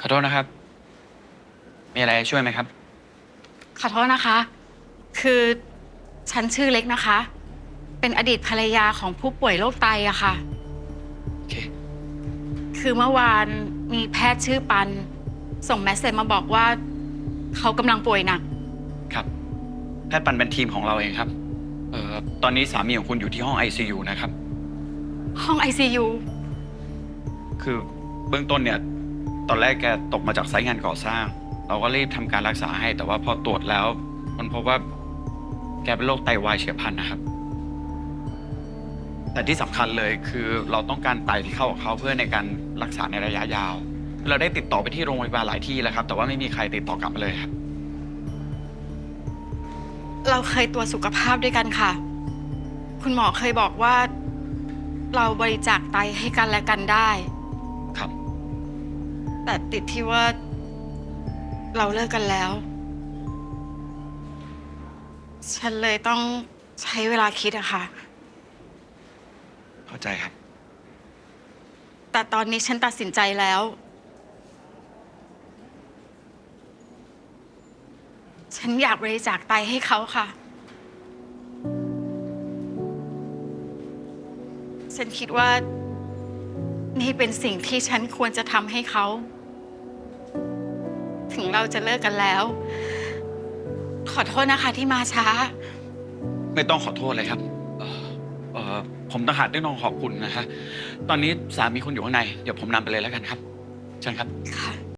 ขอโทษนะครับ มีอะไรช่วยไหมครับ ขอโทษนะคะ คือฉันชื่อเล็กนะคะ เป็นอดีตภรรยาของผู้ป่วยโรคไตอะค่ะ โอเค คือเมื่อวานมีแพทย์ชื่อปัน ส่งแมสเซจมาบอกว่า เขากำลังป่วยหนัก ครับ แพทย์ปันเป็นทีมของเราเองครับ เอ่อ ตอนนี้สามีของคุณอยู่ที่ห้อง ICU นะครับ ห้อง ICU คือเบื้องต้นเนี่ย ตอนแรกแกตกมาจากไซต์งานก่อสร้าง เราก็รีบทำการรักษาให้ แต่ว่าพอตรวจแล้ว มันพบว่าแกเป็นโรคไตวายเฉียบพลันนะครับ แต่ที่สำคัญเลยคือเราต้องการไตที่เข้ากับเขาเพื่อในการรักษาในระยะยาว เราได้ติดต่อไปที่โรงพยาบาลหลายที่แล้วครับ แต่ว่าไม่มีใครติดต่อกลับมาเลยครับ เราเคยตรวจสุขภาพด้วยกันค่ะ คุณหมอเคยบอกว่า เราบริจาคไตให้กันและกันได้ แต่ติดที่ว่า เราเลิกกันแล้ว ฉันเลยต้องใช้เวลาคิดอะค่ะ เข้าใจครับ แต่ตอนนี้ฉันตัดสินใจแล้ว ฉันอยากบริจาคไตให้เขาค่ะ ฉันคิดว่า นี่เป็นสิ่งที่ฉันควรจะทำให้เขา ถึงเราจะเลิกกันแล้ว ขอโทษนะคะที่มาช้า ไม่ต้องขอโทษเลยครับเอ่อเอ่อผมต่างหากที่ต้องขอบคุณนะฮะตอนนี้สามีคุณอยู่ข้างใน เดี๋ยวผมนำไปเลยแล้วกันครับ เชิญครับ ค่ะ